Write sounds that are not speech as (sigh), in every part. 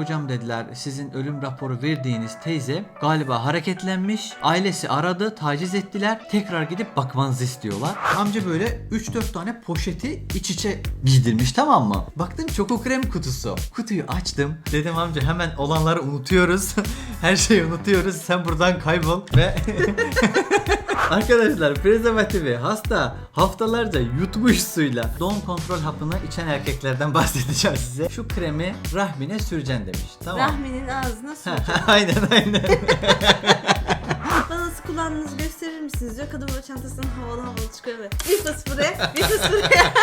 Hocam dediler sizin ölüm raporu verdiğiniz teyze galiba hareketlenmiş. Ailesi aradı, taciz ettiler. Tekrar gidip bakmanızı istiyorlar. Amca böyle 3-4 tane poşeti iç içe giydirmiş tamam mı? Baktım çoko krem kutusu. Kutuyu açtım. Dedim amca hemen olanları unutuyoruz. (laughs) Her şeyi unutuyoruz. Sen buradan kaybol ve (laughs) Arkadaşlar prezervatifi hasta haftalarca yutmuş suyla doğum kontrol hapını içen erkeklerden (laughs) bahsedeceğim size. Şu kremi rahmine süreceksin demiş. Tamam. Rahmi'nin ağzına (laughs) su. aynen aynen. (laughs) Bana nasıl kullandığınızı gösterir misiniz diyor. Kadın böyle çantasından havalı havalı çıkıyor ve bir fıs buraya, bir fıs buraya.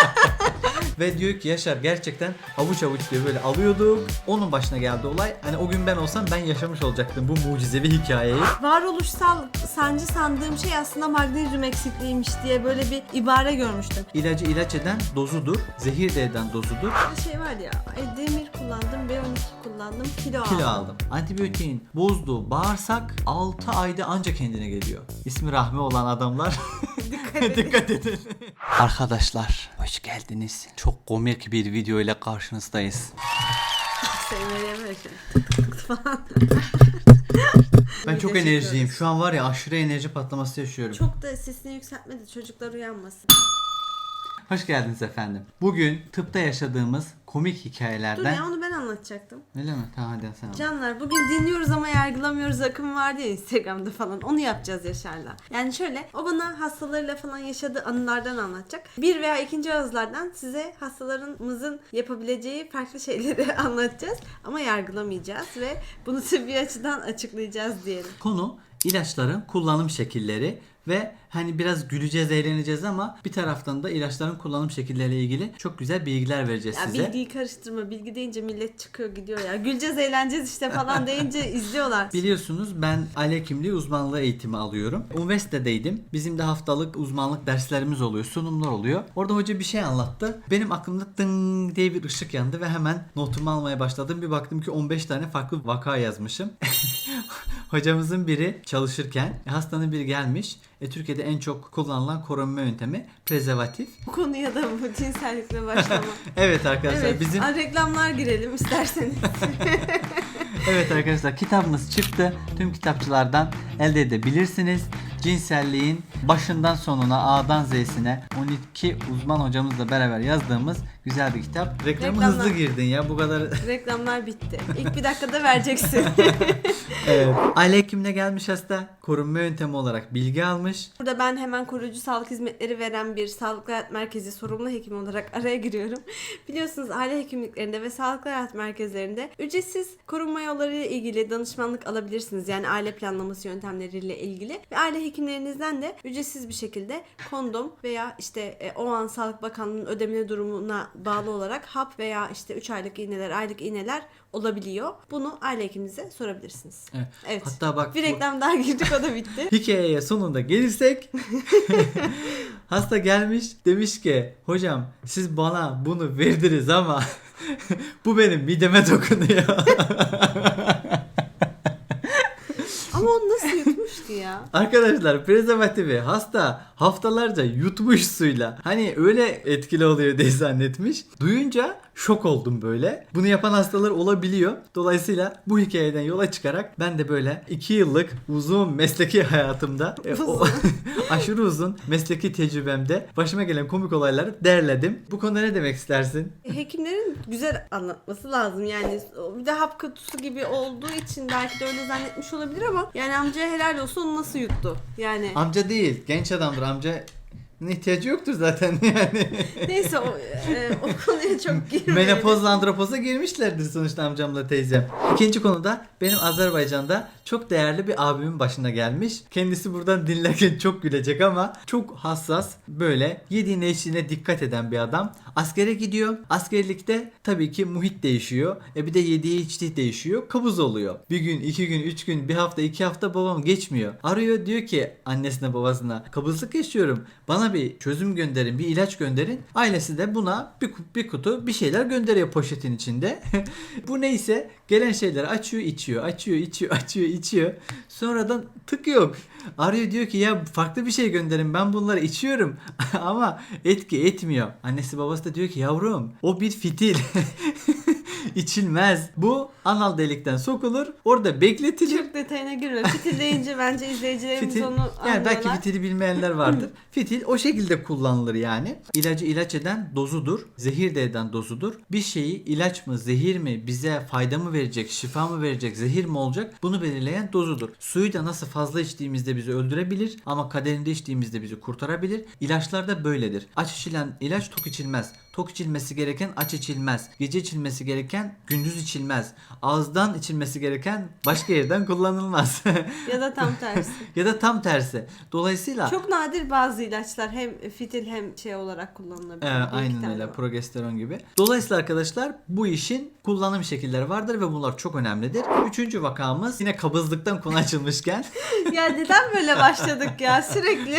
Ve diyor ki Yaşar gerçekten avuç avuç diyor böyle alıyorduk. Onun başına geldi olay. Hani o gün ben olsam ben yaşamış olacaktım bu mucizevi hikayeyi. Varoluşsal sancı sandığım şey aslında magnezyum eksikliğiymiş diye böyle bir ibare görmüştüm. İlacı ilaç eden dozudur. Zehir de eden dozudur. Bir şey var ya, demir kullandım, B12 kullandım, kilo, Kilo aldım. aldım. Antibiyotiğin bozduğu bağırsak 6 ayda anca kendine geliyor. İsmi Rahmi olan adamlar (laughs) (laughs) dikkat edin. Arkadaşlar hoş geldiniz. Çok komik bir video ile karşınızdayız. Böyle tık falan. Ben çok enerjiyim. Şu an var ya aşırı enerji patlaması yaşıyorum. Çok da sesini yükseltme de çocuklar uyanmasın. Hoş geldiniz efendim. Bugün tıpta yaşadığımız komik Dur hikayelerden... ya onu ben anlatacaktım. Öyle mi? Tamam hadi sen anlat. Canlar bugün dinliyoruz ama yargılamıyoruz akımı vardı ya Instagram'da falan. Onu yapacağız Yaşar'la. Yani şöyle o bana hastalarıyla falan yaşadığı anılardan anlatacak. Bir veya ikinci ağızlardan size hastalarımızın yapabileceği farklı şeyleri (laughs) anlatacağız. Ama yargılamayacağız ve bunu tıbbi açıdan açıklayacağız diyelim. Konu ilaçların kullanım şekilleri ve hani biraz güleceğiz, eğleneceğiz ama bir taraftan da ilaçların kullanım şekilleriyle ilgili çok güzel bilgiler vereceğiz Ya size. bilgiyi karıştırma. Bilgi deyince millet çıkıyor gidiyor ya. Güleceğiz eğleneceğiz işte falan deyince (laughs) izliyorlar. Biliyorsunuz ben aile hekimliği uzmanlığı eğitimi alıyorum. Üniversitedeydim. Bizim de haftalık uzmanlık derslerimiz oluyor, sunumlar oluyor. Orada hoca bir şey anlattı. Benim aklımda tıng diye bir ışık yandı ve hemen notumu almaya başladım. Bir baktım ki 15 tane farklı vaka yazmışım. (laughs) (laughs) Hocamızın biri çalışırken hastanın biri gelmiş. E, Türkiye'de en çok kullanılan korunma yöntemi prezervatif. Bu konuya da bu cinsellikle başlama. (laughs) Evet arkadaşlar evet. bizim reklamlar girelim isterseniz. (laughs) Evet arkadaşlar kitabımız çıktı. Tüm kitapçılardan elde edebilirsiniz. Cinselliğin başından sonuna A'dan Z'sine 12 uzman hocamızla beraber yazdığımız güzel bir kitap. Reklamı Reklamlar. hızlı girdin ya bu kadar. Reklamlar bitti. İlk bir dakikada vereceksin. (laughs) evet. Aile hekimine gelmiş hasta. Korunma yöntemi olarak bilgi almış. Burada ben hemen koruyucu sağlık hizmetleri veren bir sağlıklı hayat merkezi sorumlu hekim olarak (laughs) araya giriyorum. Biliyorsunuz aile hekimliklerinde ve sağlıklı hayat merkezlerinde ücretsiz korunma yolları ile ilgili danışmanlık alabilirsiniz. Yani aile planlaması yöntemleriyle ilgili. Ve aile hekimlerinizden de ücretsiz bir şekilde kondom veya işte e, o an Sağlık Bakanlığı'nın ödemeli durumuna bağlı olarak hap veya işte 3 aylık iğneler, aylık iğneler olabiliyor. Bunu aile hekiminize sorabilirsiniz. Evet. Evet. Hatta bak Bir bu- reklam daha girdik o da bitti. (laughs) Hikayeye sonunda gelirsek (laughs) hasta gelmiş demiş ki hocam siz bana bunu verdiniz ama (laughs) bu benim mideme dokunuyor. Ama o nasıl yutmuştu ya? Arkadaşlar prezervatifi hasta haftalarca yutmuş suyla hani öyle etkili oluyor diye zannetmiş. Duyunca şok oldum böyle. Bunu yapan hastalar olabiliyor. Dolayısıyla bu hikayeden yola çıkarak ben de böyle 2 yıllık uzun mesleki hayatımda e, o, (laughs) aşırı uzun mesleki tecrübemde başıma gelen komik olayları derledim. Bu konuda ne demek istersin? Hekimlerin güzel anlatması lazım yani. Bir de hap kutusu gibi olduğu için belki de öyle zannetmiş olabilir ama yani amcaya helal olsun onu nasıl yuttu? Yani Amca değil genç adamdır amca ihtiyacı yoktur zaten (laughs) yani. neyse o, e, o konuya çok girmeyelim. Menopozla andropoza girmişlerdir sonuçta amcamla teyzem. İkinci konuda benim Azerbaycan'da çok değerli bir abimin başına gelmiş. Kendisi buradan dinlerken çok gülecek ama çok hassas böyle yediğine içtiğine dikkat eden bir adam. Askere gidiyor. Askerlikte tabii ki muhit değişiyor. E bir de yediği içtiği değişiyor. Kabuz oluyor. Bir gün, iki gün, üç gün, bir hafta, iki hafta babam geçmiyor. Arıyor diyor ki annesine babasına kabızlık yaşıyorum. Bana bir çözüm gönderin, bir ilaç gönderin. Ailesi de buna bir, bir kutu bir şeyler gönderiyor poşetin içinde. (laughs) Bu neyse gelen şeyleri açıyor, içiyor, açıyor, içiyor, açıyor, içiyor. Sonradan tık yok. Arıyor diyor ki ya farklı bir şey gönderin ben bunları içiyorum (laughs) ama etki etmiyor. Annesi babası da diyor ki yavrum o bir fitil. (laughs) (laughs) İçilmez. Bu anal delikten sokulur. Orada bekletilir. Çok detayına girmiyorum. Fitil deyince bence izleyicilerimiz Fitil, onu yani belki anlıyorlar. fitili bilmeyenler vardır. (laughs) Fitil o şekilde kullanılır yani. İlacı ilaç eden dozudur. Zehir de eden dozudur. Bir şeyi ilaç mı, zehir mi, bize fayda mı verecek, şifa mı verecek, zehir mi olacak bunu belirleyen dozudur. Suyu da nasıl fazla içtiğimizde bizi öldürebilir ama kaderinde içtiğimizde bizi kurtarabilir. İlaçlar da böyledir. Aç içilen ilaç tok içilmez. Tok içilmesi gereken aç içilmez. Gece içilmesi gereken gündüz içilmez. Ağızdan içilmesi gereken başka yerden kullanılmaz. (laughs) Ya da tam (laughs) tersi. ya da tam tersi. Dolayısıyla Çok nadir bazı ilaçlar hem fitil hem şey olarak kullanılabilir. İki aynen öyle var. progesteron gibi. Dolayısıyla arkadaşlar bu işin kullanım şekilleri vardır ve bunlar çok önemlidir. Üçüncü vakamız yine kabızlıktan konu açılmışken (laughs) ya neden böyle başladık ya sürekli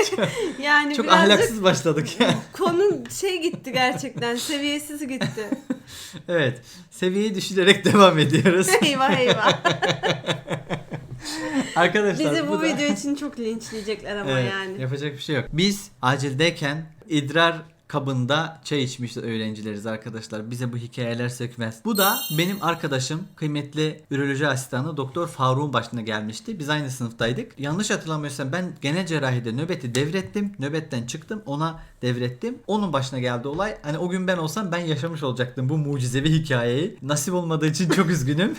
yani çok birazcık ahlaksız başladık ya. konun şey gitti gerçekten seviyesiz gitti. (laughs) evet seviyeyi düşürerek devam ediyoruz. (laughs) eyvah eyvah. (laughs) arkadaşlar Bizi bu, da- video için çok linçleyecekler ama Evet, yani. Yapacak bir şey yok. Biz acildeyken idrar kabında çay içmiş öğrencileriz arkadaşlar. Bize bu hikayeler sökmez. Bu da benim arkadaşım kıymetli üroloji asistanı Doktor Faruk'un başına gelmişti. Biz aynı sınıftaydık. Yanlış hatırlamıyorsam ben genel cerrahide nöbeti devrettim. Nöbetten çıktım ona devrettim. Onun başına geldi olay. Hani o gün ben olsam ben yaşamış olacaktım bu mucizevi hikayeyi. Nasip olmadığı için çok üzgünüm. (laughs)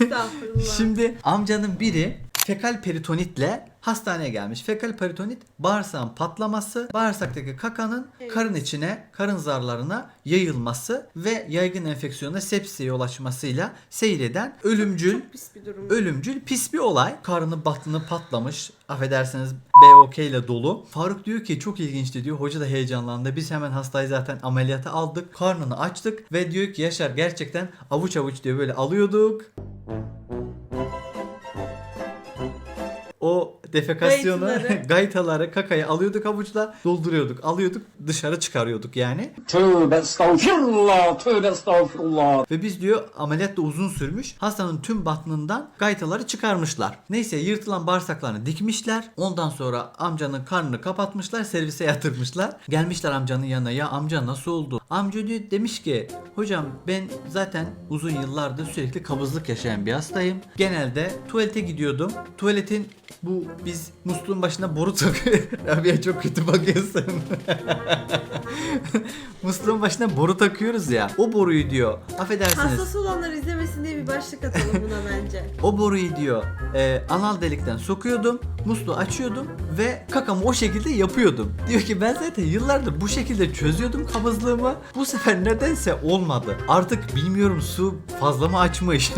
Estağfurullah. Şimdi amcanın biri fekal peritonitle hastaneye gelmiş. Fekal peritonit bağırsağın patlaması, bağırsaktaki kakanın karın içine, karın zarlarına yayılması ve yaygın enfeksiyona sepsiye yol açmasıyla seyreden ölümcül çok pis bir durum. ölümcül pis bir olay. Karnı batını patlamış. Affedersiniz BOK ile dolu. Faruk diyor ki çok ilginçti diyor. Hoca da heyecanlandı. Biz hemen hastayı zaten ameliyata aldık. Karnını açtık ve diyor ki Yaşar gerçekten avuç avuç diyor böyle alıyorduk. O defekasyonu, Gaytaları. (laughs) gaytaları, kakayı alıyorduk avuçla, dolduruyorduk, alıyorduk, dışarı çıkarıyorduk yani. Tövbe estağfirullah, tövbe estağfirullah. Ve biz diyor ameliyat da uzun sürmüş. Hastanın tüm batnından gaytaları çıkarmışlar. Neyse yırtılan bağırsaklarını dikmişler. Ondan sonra amcanın karnını kapatmışlar. Servise yatırmışlar. Gelmişler amcanın yanına. Ya amca nasıl oldu? Amca diyor demiş ki hocam ben zaten uzun yıllardır sürekli kabızlık yaşayan bir hastayım. Genelde tuvalete gidiyordum. Tuvaletin bu biz musluğun başına boru takıyoruz. (laughs) Rabia çok kötü bakıyorsun. (laughs) musluğun başına boru takıyoruz ya. O boruyu diyor. Affedersiniz. Hastası olanlar izlemesin diye bir başlık atalım buna bence. (laughs) O boruyu diyor e, anal delikten sokuyordum, musluğu açıyordum ve kakamı o şekilde yapıyordum. Diyor ki ben zaten yıllardır bu şekilde çözüyordum kabızlığımı. Bu sefer nedense olmadı. Artık bilmiyorum su fazla mı açmış?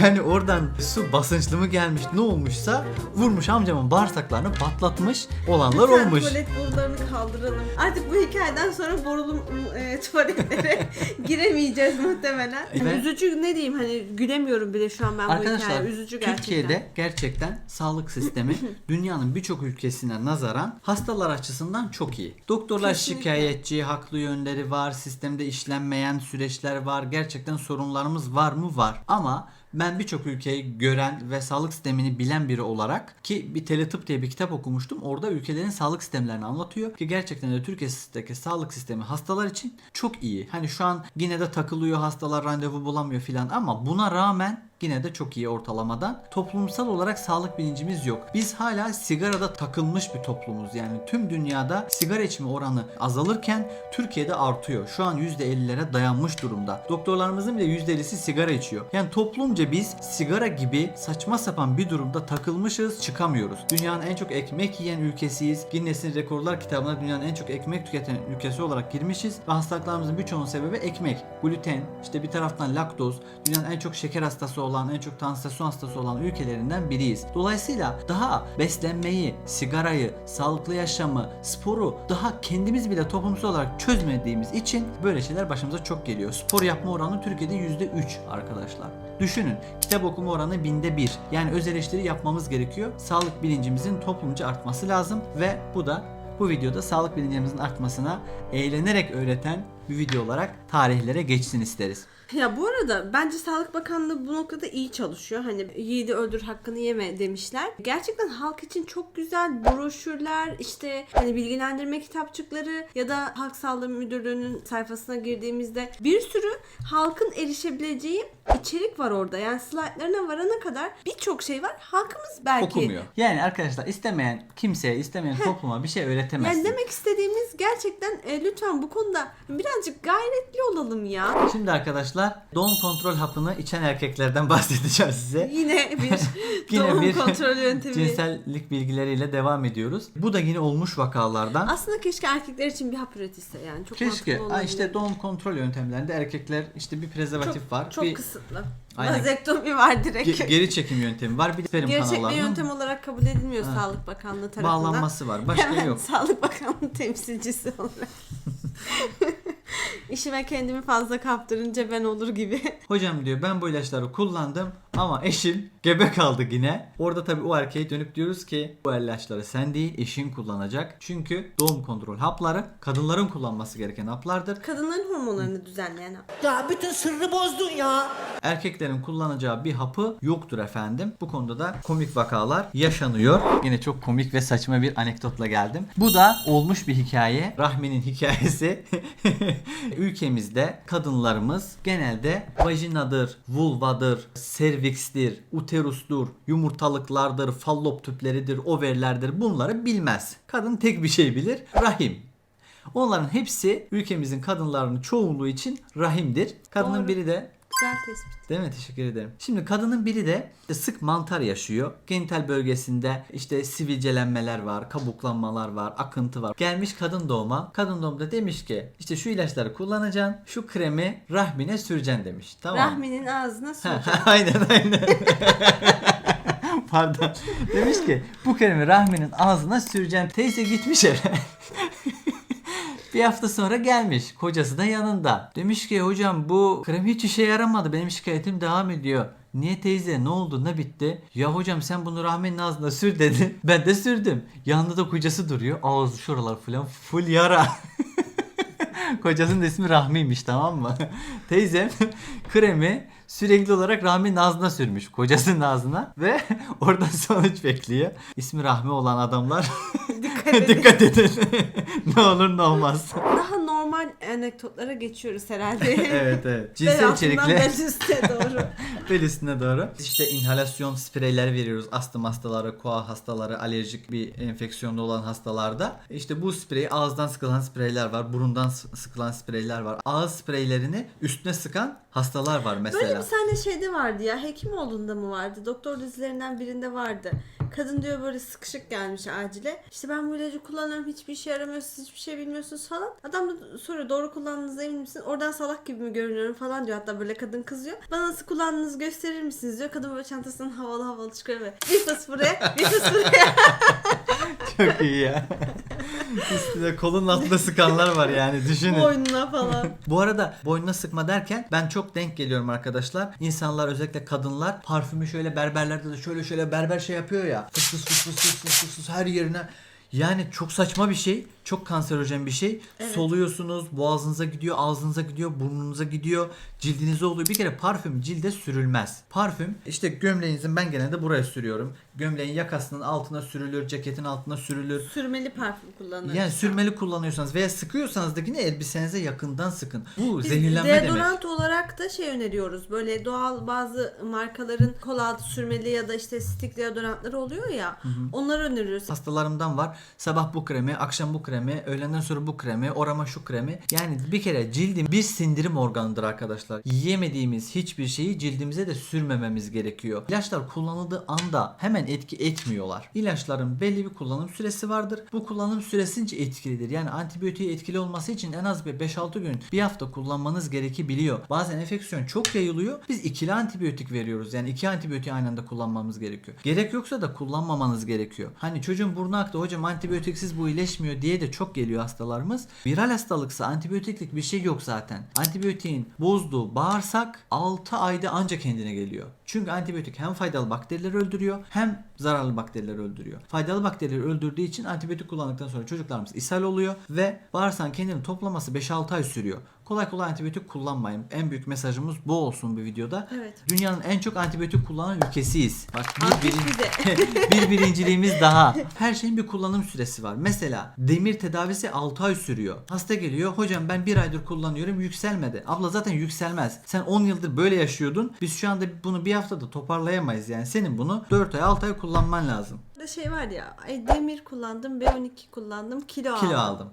Yani oradan su basınçlı mı gelmiş ne olmuşsa vurmuş amcamın bağırsaklarını patlatmış olanlar Lütfen olmuş. tuvalet borularını kaldıralım. Artık bu hikayeden sonra borulu e, tuvaletlere (laughs) giremeyeceğiz muhtemelen. Hani Ben- üzücü ne diyeyim hani gülemiyorum bile şu an ben bu Arkadaşlar hikaye. Üzücü gerçekten. Türkiye'de gerçekten sağlık sistemi (laughs) dünyanın birçok ülkesine nazaran hastalar açısından çok iyi. Doktorlar Kesinlikle. şikayetçi, haklı yönleri var, sistemde işlenmeyen süreçler var. Gerçekten sorunlarımız var mı? Var. Ama ben birçok ülkeyi gören ve sağlık sistemini bilen biri olarak ki bir Teletıp diye bir kitap okumuştum. Orada ülkelerin sağlık sistemlerini anlatıyor ki gerçekten de Türkiye'deki sağlık sistemi hastalar için çok iyi. Hani şu an yine de takılıyor hastalar randevu bulamıyor filan ama buna rağmen yine de çok iyi ortalamadan. Toplumsal olarak sağlık bilincimiz yok. Biz hala sigarada takılmış bir toplumuz. Yani tüm dünyada sigara içme oranı azalırken Türkiye'de artıyor. Şu an %50'lere dayanmış durumda. Doktorlarımızın bile %50'si sigara içiyor. Yani toplumca biz sigara gibi saçma sapan bir durumda takılmışız, çıkamıyoruz. Dünyanın en çok ekmek yiyen ülkesiyiz. Guinness'in Rekorlar kitabına dünyanın en çok ekmek tüketen ülkesi olarak girmişiz. Ve hastalıklarımızın birçoğunun sebebi ekmek. Gluten, işte bir taraftan laktoz, dünyanın en çok şeker hastası olan, en çok tansiyon hastası olan ülkelerinden biriyiz. Dolayısıyla daha beslenmeyi, sigarayı, sağlıklı yaşamı, sporu daha kendimiz bile toplumsal olarak çözmediğimiz için böyle şeyler başımıza çok geliyor. Spor yapma oranı Türkiye'de %3 arkadaşlar. Düşünün kitap okuma oranı binde bir. Yani öz eleştiri yapmamız gerekiyor. Sağlık bilincimizin toplumca artması lazım ve bu da bu videoda sağlık bilincimizin artmasına eğlenerek öğreten bir video olarak tarihlere geçsin isteriz. Ya bu arada bence Sağlık Bakanlığı bu noktada iyi çalışıyor. Hani yiğidi öldür hakkını yeme demişler. Gerçekten halk için çok güzel broşürler, işte hani bilgilendirme kitapçıkları ya da Halk Sağlığı Müdürlüğü'nün sayfasına girdiğimizde bir sürü halkın erişebileceği içerik var orada. Yani slaytlarına varana kadar birçok şey var. Halkımız belki Okumuyor. Yani arkadaşlar istemeyen kimseye, istemeyen topluma bir şey öğretemezsin. Yani demek istediğimiz gerçekten e, lütfen bu konuda birazcık gayretli olalım ya. Şimdi arkadaşlar doğum kontrol hapını içen erkeklerden (laughs) bahsedeceğim size. Yine bir (laughs) Yine doğum bir kontrol yöntemi. cinsellik bilgileriyle devam ediyoruz. Bu da yine olmuş vakalardan. Aslında keşke erkekler için bir hap üretilse yani çok Keşke. Ha işte doğum kontrol yöntemlerinde erkekler işte bir prezervatif çok, var. Çok bir kısıtlı. Aynen. Vazektomi var direkt. ge- geri çekim yöntemi var. Bir de sperm Geri çekme yöntem olarak kabul edilmiyor Ha. Sağlık Bakanlığı tarafından. bağlanması var. Başka Hemen (laughs) yok. Sağlık Bakanlığı temsilcisi olarak. (laughs) İşime kendimi fazla kaptırınca ben olur gibi. Hocam diyor ben bu ilaçları kullandım ama eşim gebe kaldı yine. Orada tabii o erkeğe dönüp diyoruz ki bu ilaçları sen değil eşin kullanacak. Çünkü doğum kontrol hapları kadınların kullanması gereken haplardır. Kadınların hormonlarını düzenleyen hap. Ya bütün sırrı bozdun ya. Erkeklerin kullanacağı bir hapı yoktur efendim. Bu konuda da komik vakalar yaşanıyor. Yine çok komik ve saçma bir anekdotla geldim. Bu da olmuş bir hikaye. Rahmi'nin hikayesi. (laughs) Ülkemizde kadınlarımız genelde vajinadır, vulvadır, servikstir, uterustur, yumurtalıklardır, fallop tüpleridir, overlerdir bunları bilmez. Kadın tek bir şey bilir. Rahim. Onların hepsi ülkemizin kadınlarının çoğunluğu için rahimdir. Kadının Doğru. biri de Güzel tespit. Değil mi? Teşekkür ederim. Şimdi kadının biri de işte sık mantar yaşıyor. Genital bölgesinde işte sivilcelenmeler var, kabuklanmalar var, akıntı var. Gelmiş kadın doğuma. Kadın doğumda demiş ki işte şu ilaçları kullanacaksın, şu kremi rahmine süreceksin demiş. Tamam. Rahminin ağzına süreceğim. (laughs) aynen aynen. (laughs) Pardon. Demiş ki bu kremi rahminin ağzına süreceksin. Teyze gitmiş eve. (laughs) Bir hafta sonra gelmiş. Kocası da yanında. Demiş ki hocam bu krem hiç işe yaramadı. Benim şikayetim devam ediyor. Niye teyze ne oldu ne bitti? Ya hocam sen bunu rahmenin ağzına sür dedi. (laughs) Ben de sürdüm. Yanında da kocası duruyor. Ağzı şuralar falan full yara. (laughs) Kocasının ismi Rahmi'ymiş tamam mı? (laughs) Teyzem kremi sürekli olarak Rahmi'nin ağzına sürmüş. Kocasının ağzına ve oradan sonuç bekliyor. İsmi Rahmi olan adamlar Dikkat edin. dikkat edin. (laughs) ne olur ne olmaz. Daha normal anekdotlara geçiyoruz herhalde. (laughs) evet evet. Cinsel içerikli bel üstüne doğru. (laughs) bel üstüne doğru. İşte inhalasyon spreyler veriyoruz. Astım hastaları, koa hastaları, alerjik bir enfeksiyonda olan hastalarda. İşte bu spreyi ağızdan sıkılan spreyler var. Burundan sıkılan spreyler var. Ağız spreylerini üstüne sıkan hastalar var mesela. Böyle bir tane şeyde vardı ya. Hekimoğlu'nda mı vardı? Doktor dizilerinden birinde vardı. Kadın diyor böyle sıkışık gelmiş acile. İşte ben bu ilacı kullanıyorum hiçbir işe yaramıyor siz hiçbir şey bilmiyorsunuz falan. Adam da soruyor doğru kullandığınıza emin misiniz? Oradan salak gibi mi görünüyorum falan diyor. Hatta böyle kadın kızıyor. Bana nasıl kullandığınızı gösterir misiniz diyor. Kadın böyle çantasından havalı havalı çıkarıyor. böyle, Bir fıs buraya bir fıs buraya. (laughs) Çok iyi ya. Üstüne kolun altında sıkanlar var yani düşünün. Boynuna falan. (laughs) Bu arada boynuna sıkma derken ben çok denk geliyorum arkadaşlar. İnsanlar özellikle kadınlar parfümü şöyle berberlerde de şöyle şöyle berber şey yapıyor ya. Fıs fıs fıs fıs fıs fıs fıs her yerine. Yani çok saçma bir şey. Çok kanserojen bir şey. Evet. Soluyorsunuz, boğazınıza gidiyor, ağzınıza gidiyor, burnunuza gidiyor, cildinize oluyor. Bir kere parfüm cilde sürülmez. Parfüm işte gömleğinizin ben genelde buraya sürüyorum. Gömleğin yakasının altına sürülür, ceketin altına sürülür. Sürmeli parfüm kullanıyoruz. Yani sürmeli kullanıyorsanız veya sıkıyorsanız da yine elbisenize yakından sıkın. Bu Biz zehirlenme demek. deodorant olarak da şey öneriyoruz. Böyle doğal bazı markaların kol altı sürmeli ya da işte stick deodorantları oluyor ya. Onları öneriyoruz. Hastalarımdan var. Sabah bu kremi, akşam bu kremi, öğlenden sonra bu kremi, orama şu kremi. Yani bir kere cildin bir sindirim organıdır arkadaşlar. Yiyemediğimiz hiçbir şeyi cildimize de sürmememiz gerekiyor. İlaçlar kullanıldığı anda hemen etki etmiyorlar. İlaçların belli bir kullanım süresi vardır. Bu kullanım süresince etkilidir. Yani antibiyotiği etkili olması için en az bir 5-6 gün, bir hafta kullanmanız gerekebiliyor. Bazen enfeksiyon çok yayılıyor. Biz ikili antibiyotik veriyoruz. Yani iki antibiyotiği aynı anda kullanmamız gerekiyor. Gerek yoksa da kullanmamanız gerekiyor. Hani çocuğun burnu aktı hocam antibiyotiksiz bu iyileşmiyor diye de çok geliyor hastalarımız. Viral hastalıksa antibiyotiklik bir şey yok zaten. Antibiyotiğin bozduğu bağırsak 6 ayda anca kendine geliyor. Çünkü antibiyotik hem faydalı bakterileri öldürüyor hem zararlı bakterileri öldürüyor. Faydalı bakterileri öldürdüğü için antibiyotik kullandıktan sonra çocuklarımız ishal oluyor ve bağırsağın kendini toplaması 5-6 ay sürüyor. Kolay kolay antibiyotik kullanmayın. En büyük mesajımız bu olsun bu videoda. Evet. Dünyanın en çok antibiyotik kullanan ülkesiyiz. Bak bir, birin- (laughs) bir birinciliğimiz daha. Her şeyin bir kullanım süresi var. Mesela demir tedavisi 6 ay sürüyor. Hasta geliyor. Hocam ben bir aydır kullanıyorum yükselmedi. Abla zaten yükselmez. Sen 10 yıldır böyle yaşıyordun. Biz şu anda bunu bir haftada toparlayamayız yani. Senin bunu 4 ay 6 ay kullanman lazım. Burada şey var ya ay demir kullandım B12 kullandım kilo, Kilo aldım. aldım.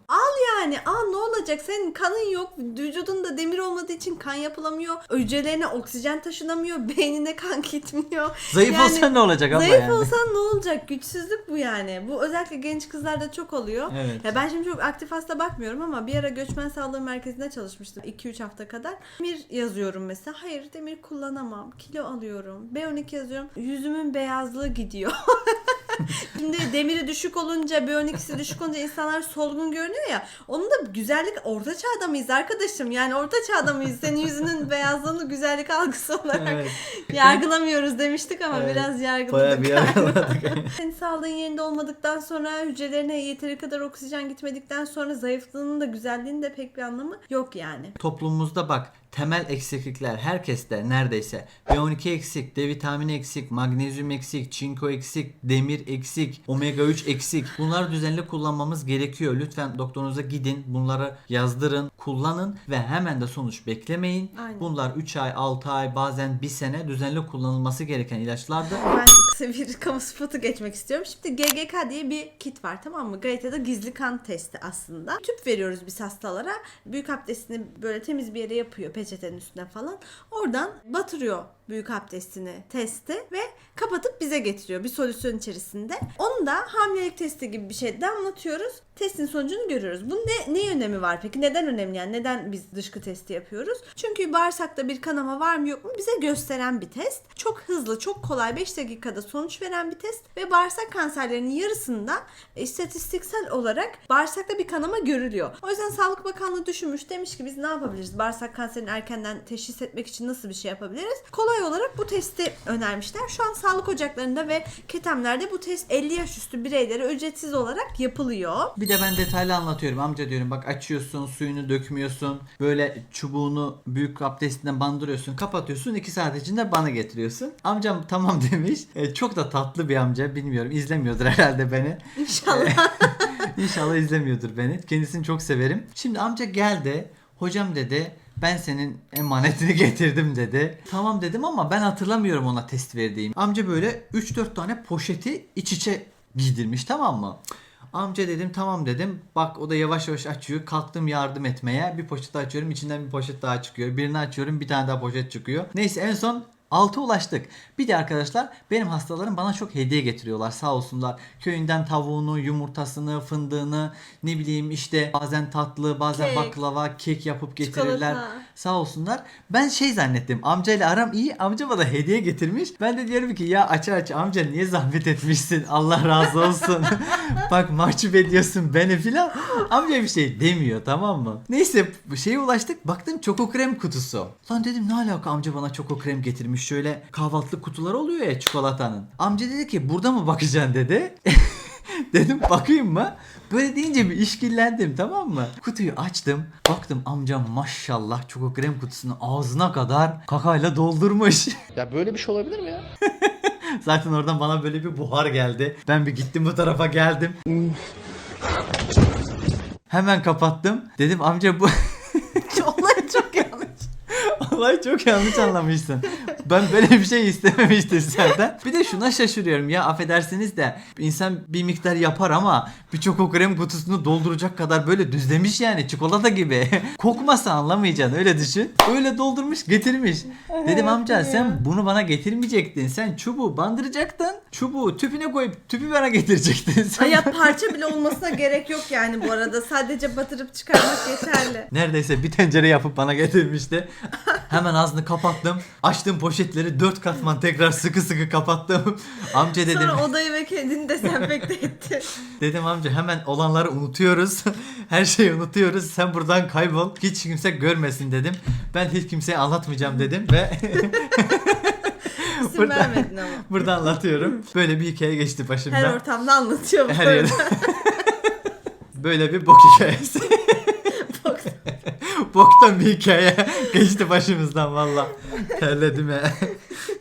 Yani aa ne olacak senin kanın yok vücudunda demir olmadığı için kan yapılamıyor hücrelerine oksijen taşınamıyor (laughs) beynine kan gitmiyor. Zayıf Yani olsan ne olacak abla Zayıf yani? olsan ne olacak güçsüzlük bu yani bu özellikle genç kızlarda çok oluyor. Evet. Ya ben şimdi çok aktif hasta bakmıyorum ama bir ara göçmen sağlığı merkezinde çalışmıştım 2-3 hafta kadar. Demir yazıyorum mesela hayır demir kullanamam kilo alıyorum B12 yazıyorum yüzümün beyazlığı gidiyor. (laughs) (laughs) Şimdi demiri düşük olunca, B12'si düşük olunca insanlar solgun görünüyor ya. Onun da güzellik orta çağda mıyız arkadaşım? Yani orta çağda mıyız? Senin yüzünün beyazlığını güzellik algısı olarak Evet. yargılamıyoruz demiştik ama Evet. biraz Bayağı yargıladık. bir yargıladık. (laughs) (laughs) Senin sağlığın yerinde olmadıktan sonra hücrelerine yeteri kadar oksijen gitmedikten sonra zayıflığının da güzelliğinin de pek bir anlamı yok yani. Toplumumuzda bak temel eksiklikler herkeste neredeyse B12 eksik, D vitamini eksik, magnezyum eksik, çinko eksik, demir eksik, omega 3 eksik. Bunları düzenli kullanmamız gerekiyor. Lütfen doktorunuza gidin, bunları yazdırın, kullanın ve hemen de sonuç beklemeyin. Aynen. Bunlar 3 ay, 6 ay, bazen 1 sene düzenli kullanılması gereken ilaçlardır. Ben kısa bir (laughs) kamu spotu geçmek istiyorum. Şimdi GGK diye bir kit var tamam mı? Gayet da gizli kan testi aslında. Tüp veriyoruz biz hastalara. Büyük abdestini böyle temiz bir yere yapıyor peçetenin üstüne falan. Oradan batırıyor büyük abdestini testi ve kapatıp bize getiriyor bir solüsyon içerisinde. Onu da hamilelik testi gibi bir şey damlatıyoruz. Testin sonucunu görüyoruz. Bunun ne, ne önemi var peki? Neden önemli yani? Neden biz dışkı testi yapıyoruz? Çünkü bağırsakta bir kanama var mı yok mu bize gösteren bir test. Çok hızlı, çok kolay 5 dakikada sonuç veren bir test ve bağırsak kanserlerinin yarısında istatistiksel olarak bağırsakta bir kanama görülüyor. O yüzden Sağlık Bakanlığı düşünmüş demiş ki biz ne yapabiliriz? Bağırsak kanserini erkenden teşhis etmek için nasıl bir şey yapabiliriz? Kolay olarak bu testi önermişler. Şu an sağlık ocaklarında ve ketemlerde bu test 50 yaş üstü bireylere ücretsiz olarak yapılıyor. Bir de ben detaylı anlatıyorum. Amca diyorum bak açıyorsun, suyunu dökmüyorsun. Böyle çubuğunu büyük abdestinden bandırıyorsun, kapatıyorsun. 2 saat içinde bana getiriyorsun. Amcam tamam (laughs) demiş. E, çok da tatlı bir amca. Bilmiyorum izlemiyordur herhalde beni. İnşallah. (laughs) İnşallah izlemiyordur beni. Kendisini çok severim. Şimdi amca geldi. Hocam dedi ben senin emanetini (laughs) getirdim dedi. Tamam dedim ama ben hatırlamıyorum ona test verdiğim. Amca böyle 3-4 tane poşeti iç içe giydirmiş tamam mı? Amca dedim tamam dedim. Bak o da yavaş yavaş açıyor. Kalktım yardım etmeye. Bir poşet açıyorum. içinden bir poşet daha çıkıyor. Birini açıyorum. Bir tane daha poşet çıkıyor. Neyse en son 6 ulaştık. Bir de arkadaşlar benim hastalarım bana çok hediye getiriyorlar sağ olsunlar. Köyünden tavuğunu, yumurtasını, fındığını, ne bileyim işte bazen tatlı, bazen Kek. baklava, kek yapıp getirirler. Çikolata. Sağ olsunlar. Ben şey zannettim. Amcayla aram iyi. Amca bana hediye getirmiş. Ben de diyorum ki ya aç aç amca niye zahmet etmişsin? Allah razı olsun. (laughs) Bak mahcup ediyorsun beni filan. Amca bir şey demiyor tamam mı? Neyse şeye ulaştık. Baktım çoko krem kutusu. Lan dedim ne alaka amca bana çoko krem getirmiş. Şöyle kahvaltılık kutular oluyor ya çikolatanın. Amca dedi ki burada mı bakacaksın dedi. (laughs) Dedim bakayım mı? Böyle deyince bir işkillendim tamam mı? Kutuyu açtım. Baktım amcam maşallah çoko krem kutusunu ağzına kadar kakayla doldurmuş. (laughs) Ya böyle bir şey olabilir mi ya? Zaten oradan bana böyle bir buhar geldi. Ben bir gittim bu tarafa geldim. Hemen kapattım. Dedim amca bu. Olay çok yanlış anlamışsın. Ben böyle bir şey istememiştim senden. Bir de şuna şaşırıyorum ya affedersiniz de insan bir miktar yapar ama bir çoko krem kutusunu dolduracak kadar böyle düzlemiş yani çikolata gibi. (laughs) Kokmasa anlamayacaksın öyle düşün. Öyle doldurmuş getirmiş. Dedim amca sen bunu bana getirmeyecektin. Sen çubuğu bandıracaktın. Çubuğu tüpüne koyup tüpü bana getirecektin. (laughs) Sen ya parça bile olmasına gerek yok yani bu arada. Sadece batırıp çıkarmak yeterli. Neredeyse bir tencere yapıp bana getirmişti. Hemen ağzını kapattım. Açtım poşetleri dört katman tekrar sıkı sıkı kapattım. (laughs) Amca dedim. Sonra odayı ve kendini dezenfekte etti. (laughs) Dedim amca hemen olanları unutuyoruz. (laughs) Her şeyi unutuyoruz. Sen buradan kaybol. Hiç kimse görmesin dedim. Ben hiç kimseye anlatmayacağım dedim ve İsim Burada- vermedin ama. burada anlatıyorum. Böyle bir hikaye geçti Her başımdan. ortamda anlatıyor bu Her yerde. Böyle bir bok hikayesi. Bok. Boktan bir hikaye (laughs) geçti başımızdan valla. Terledim ya.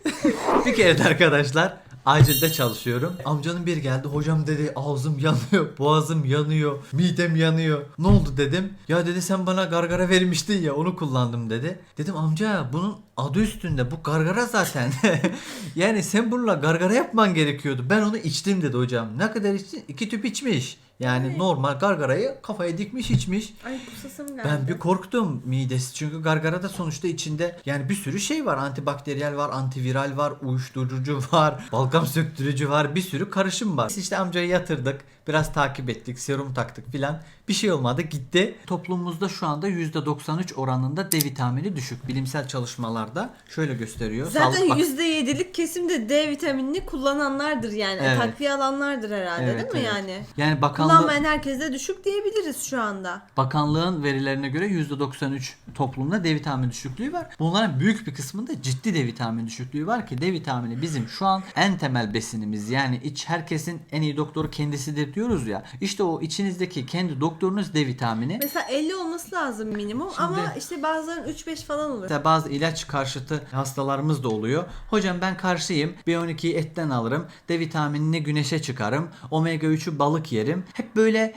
(laughs) bir kere de arkadaşlar acilde çalışıyorum. Amcanın bir geldi. Hocam dedi ağzım yanıyor, (laughs) boğazım yanıyor, midem yanıyor. Ne oldu dedim. Ya dedi sen bana gargara vermiştin ya onu kullandım dedi. Dedim amca bunun adı üstünde bu gargara zaten. yani sen bununla gargara yapman gerekiyordu. Ben onu içtim dedi hocam. Ne kadar içtin? İki tüp içmiş. Yani normal gargarayı kafaya dikmiş içmiş. Ay kusasım geldi. Ben bir korktum midesi çünkü gargara da sonuçta içinde yani bir sürü şey var. Antibakteriyel var, antiviral var, uyuşturucu (laughs) var, balgam söktürücü var. Bir sürü karışım var. Biz işte amcayı yatırdık. Biraz takip ettik, serum taktık filan. Bir şey olmadı gitti. Toplumumuzda şu anda %93 oranında D vitamini düşük. Bilimsel çalışmalarda şöyle gösteriyor. Zaten Sağlık Bak- %7'lik kesimde D vitaminini kullananlardır yani. Evet. Takviye alanlardır herhalde Evet, değil mi evet. yani? Yani bakanlık Kullanmayan herkese düşük diyebiliriz şu anda. Bakanlığın verilerine göre %93 toplumda D vitamini düşüklüğü var. Bunların büyük bir kısmında ciddi D vitamini düşüklüğü var ki D vitamini bizim şu an en temel besinimiz. Yani iç herkesin en iyi doktoru kendisidir diyoruz ya. İşte o içinizdeki kendi doktorunuz D vitamini. Mesela 50 olması lazım minimum ama Şimdi- işte bazıların 3-5 falan olur. Mesela bazı ilaç karşıtı hastalarımız da oluyor. Hocam ben karşıyım. B12'yi etten alırım. D vitaminini güneşe çıkarım. Omega 3'ü balık yerim. Hep böyle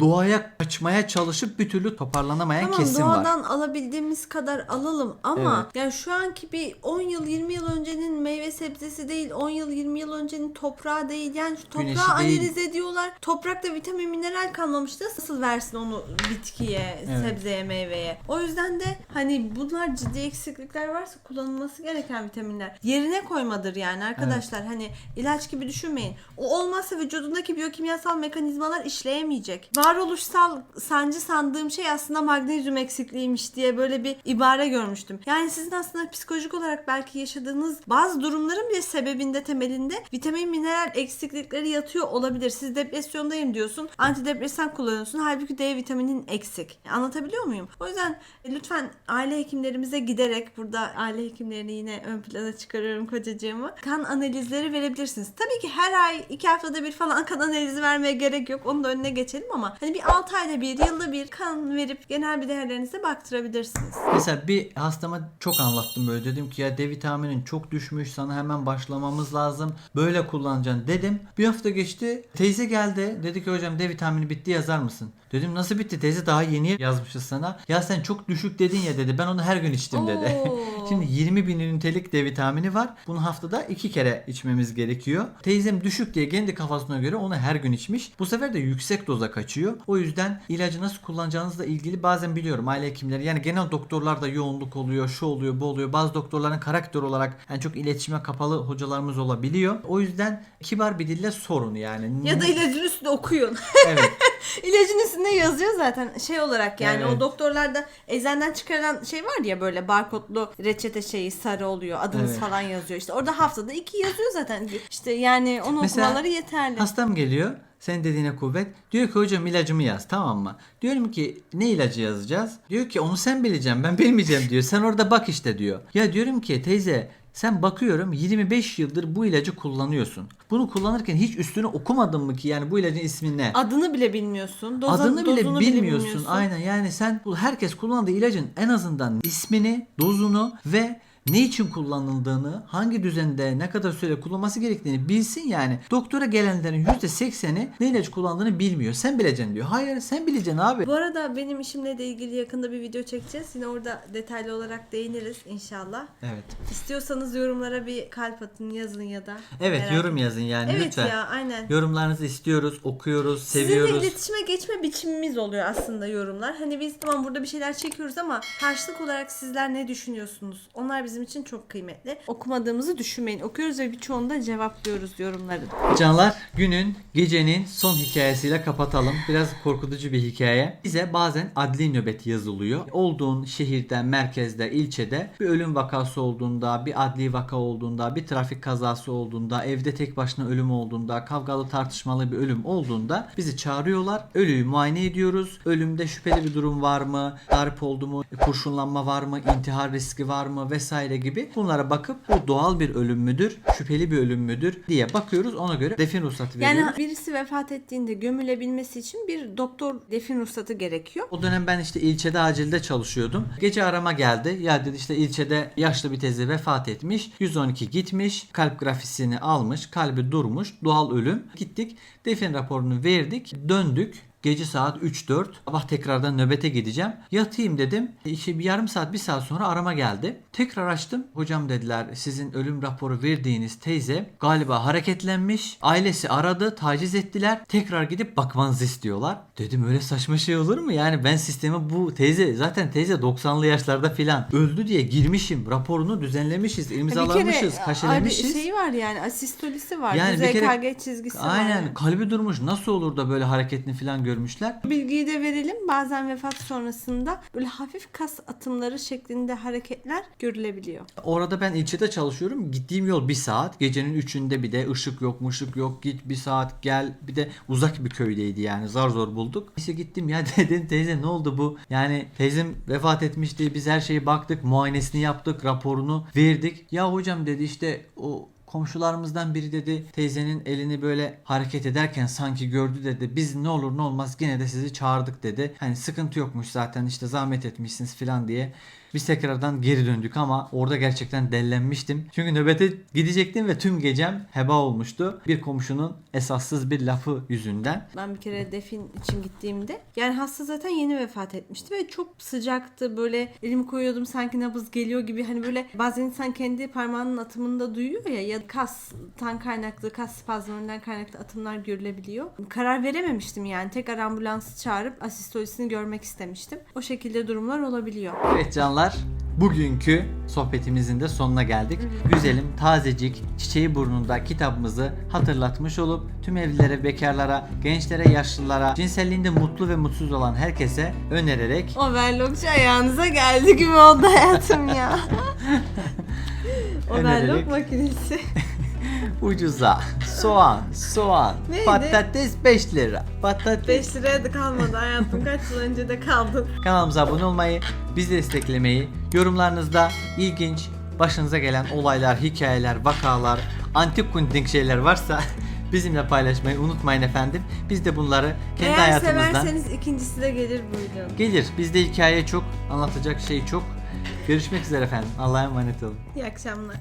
doğaya kaçmaya çalışıp bir türlü toparlanamayan Tamam kesim var. doğadan alabildiğimiz kadar alalım ama yani şu anki bir 10 yıl 20 yıl öncenin meyve sebzesi değil 10 yıl 20 yıl öncenin toprağı değil. Yani şu Güneşi toprağı değil. analiz ediyorlar. Toprakta vitamin mineral kalmamıştı nasıl versin onu bitkiye Evet. sebzeye meyveye? O yüzden de hani bunlar ciddi eksiklikler varsa kullanılması gereken vitaminler yerine koymadır yani arkadaşlar. Hani ilaç gibi düşünmeyin. O olmazsa vücudundaki biyokimyasal mekanizmalar işleyemeyecek varoluşsal sancı sandığım şey aslında magnezyum eksikliğiymiş diye böyle bir ibare görmüştüm. Yani sizin aslında psikolojik olarak belki yaşadığınız bazı durumların bile sebebinde temelinde vitamin mineral eksiklikleri yatıyor olabilir. Siz depresyondayım diyorsun. Antidepresan kullanıyorsun. Halbuki D vitaminin eksik. Anlatabiliyor muyum? O yüzden lütfen aile hekimlerimize giderek burada aile hekimlerini yine ön plana çıkarıyorum kocacığımı. Kan analizleri verebilirsiniz. Tabii ki her ay iki haftada bir falan kan analizi vermeye gerek yok. Onun da önüne geçelim ama hani bir 6 ayda bir, yılda bir kan verip genel bir değerlerinize baktırabilirsiniz. Mesela bir hastama çok anlattım böyle dedim ki ya D vitaminin çok düşmüş sana hemen başlamamız lazım. Böyle kullanacaksın dedim. Bir hafta geçti. Teyze geldi. Dedi ki hocam D vitamini bitti yazar mısın? Dedim nasıl bitti teyze daha yeni yazmışız sana. Ya sen çok düşük dedin ya dedi. Ben onu her gün içtim dedi. (laughs) Şimdi 20 bin ünitelik D vitamini var. Bunu haftada iki kere içmemiz gerekiyor. Teyzem düşük diye kendi kafasına göre onu her gün içmiş. Bu sefer de yüksek doza kaçıyor. O yüzden ilacı nasıl kullanacağınızla ilgili bazen biliyorum aile hekimleri yani genel doktorlarda yoğunluk oluyor, şu oluyor, bu oluyor. Bazı doktorların karakter olarak yani çok iletişime kapalı hocalarımız olabiliyor. O yüzden kibar bir dille sorun yani. Ya da ilacın üstünde okuyun. evet. (laughs) (laughs) İlacın üstünde yazıyor zaten şey olarak yani Evet. o doktorlarda eczaneden çıkarılan şey var ya böyle barkodlu reçete şeyi sarı oluyor adınız Evet. falan yazıyor işte orada haftada iki yazıyor zaten işte yani onu Mesela okumaları yeterli. Hastam geliyor. Senin dediğine kuvvet. Diyor ki hocam ilacımı yaz tamam mı? Diyorum ki ne ilacı yazacağız? Diyor ki onu sen bileceksin ben bilmeyeceğim diyor. Sen orada bak işte diyor. Ya diyorum ki teyze sen bakıyorum 25 yıldır bu ilacı kullanıyorsun. Bunu kullanırken hiç üstünü okumadın mı ki yani bu ilacın ismi ne? Adını bile bilmiyorsun. Doza, Adını bile dozunu bilmiyorsun. Aynen yani sen herkes kullandığı ilacın en azından ismini, dozunu ve ne için kullanıldığını, hangi düzende, ne kadar süre kullanması gerektiğini bilsin yani. Doktora gelenlerin %80'i ne ilaç kullandığını bilmiyor. Sen bileceksin diyor. Hayır sen bileceksin abi. Bu arada benim işimle de ilgili yakında bir video çekeceğiz. Yine orada detaylı olarak değiniriz inşallah. Evet. İstiyorsanız yorumlara bir kalp atın yazın ya da. Evet yorum yazın yani Evet lütfen. ya aynen. Yorumlarınızı istiyoruz, okuyoruz, Sizinle seviyoruz. iletişime geçme biçimimiz oluyor aslında yorumlar. Hani biz tamam burada bir şeyler çekiyoruz ama karşılık olarak sizler ne düşünüyorsunuz? Onlar bize bizim için çok kıymetli. Okumadığımızı düşünmeyin. Okuyoruz ve birçoğunu da cevaplıyoruz yorumların. Canlar günün, gecenin son hikayesiyle kapatalım. Biraz korkutucu bir hikaye. Bize bazen adli nöbet yazılıyor. Olduğun şehirde, merkezde, ilçede bir ölüm vakası olduğunda, bir adli vaka olduğunda, bir trafik kazası olduğunda, evde tek başına ölüm olduğunda, kavgalı tartışmalı bir ölüm olduğunda bizi çağırıyorlar. Ölüyü muayene ediyoruz. Ölümde şüpheli bir durum var mı? Darp oldu mu? Kurşunlanma var mı? intihar riski var mı? Vesaire gibi. Bunlara bakıp bu doğal bir ölüm müdür? Şüpheli bir ölüm müdür? diye bakıyoruz. Ona göre defin ruhsatı veriyoruz. Yani birisi vefat ettiğinde gömülebilmesi için bir doktor defin ruhsatı gerekiyor. O dönem ben işte ilçede acilde çalışıyordum. Gece arama geldi. Ya dedi işte ilçede yaşlı bir teyze vefat etmiş. 112 gitmiş. Kalp grafisini almış. Kalbi durmuş. Doğal ölüm. Gittik. Defin raporunu verdik. Döndük. Gece saat 3-4. Sabah tekrardan nöbete gideceğim. Yatayım dedim. İşte bir yarım saat bir saat sonra arama geldi. Tekrar açtım. Hocam dediler sizin ölüm raporu verdiğiniz teyze galiba hareketlenmiş. Ailesi aradı. Taciz ettiler. Tekrar gidip bakmanızı istiyorlar. Dedim öyle saçma şey olur mu? Yani ben sisteme bu teyze zaten teyze 90'lı yaşlarda filan öldü diye girmişim. Raporunu düzenlemişiz. imzalamışız. Kaşelemişiz. abi şeyi var yani asistolisi var. Yani bir kere- çizgisi var. Aynen yani. kalbi durmuş. Nasıl olur da böyle hareketini filan görmüşler? Bilgiyi de verelim. Bazen vefat sonrasında böyle hafif kas atımları şeklinde hareketler görülebiliyor. Orada ben ilçede çalışıyorum. Gittiğim yol bir saat. Gecenin üçünde bir de ışık yok mışık yok. Git bir saat gel. Bir de uzak bir köydeydi yani. Zar zor bulduk. Neyse gittim ya (laughs) dedim teyze ne oldu bu? Yani teyzem vefat etmişti. Biz her şeyi baktık. Muayenesini yaptık. Raporunu verdik. Ya hocam dedi işte o komşularımızdan biri dedi teyzenin elini böyle hareket ederken sanki gördü dedi. Biz ne olur ne olmaz gene de sizi çağırdık dedi. Hani sıkıntı yokmuş zaten işte zahmet etmişsiniz falan diye. Biz tekrardan geri döndük ama orada gerçekten dellenmiştim. Çünkü nöbete gidecektim ve tüm gecem heba olmuştu. Bir komşunun esassız bir lafı yüzünden. Ben bir kere defin için gittiğimde yani hasta zaten yeni vefat etmişti ve çok sıcaktı böyle elimi koyuyordum sanki nabız geliyor gibi hani böyle bazen insan kendi parmağının atımını da duyuyor ya ya kastan kaynaklı kas spazmlarından kaynaklı atımlar görülebiliyor. Karar verememiştim yani tekrar ambulansı çağırıp asistolisini görmek istemiştim. O şekilde durumlar olabiliyor. Evet canlar bugünkü sohbetimizin de sonuna geldik. Güzelim, tazecik, çiçeği burnunda kitabımızı hatırlatmış olup tüm evlilere, bekarlara, gençlere, yaşlılara, cinselliğinde mutlu ve mutsuz olan herkese önererek Overlockçu ayağınıza geldi gibi oldu hayatım ya. (laughs) Overlock Önererek- makinesi. Ucuza soğan, soğan, Neydi? patates 5 lira. Patates 5 liraya da kalmadı hayatım. Kaç yıl önce de kaldın. Kanalımıza abone olmayı, bizi desteklemeyi, yorumlarınızda ilginç, başınıza gelen olaylar, hikayeler, vakalar, antik kundik şeyler varsa (laughs) bizimle paylaşmayı unutmayın efendim. Biz de bunları kendi Eğer hayatımızdan severseniz ikincisi de gelir buyurun. gelir. Bizde hikaye çok, anlatacak şey çok. Görüşmek üzere efendim. Allah'a emanet olun. İyi akşamlar.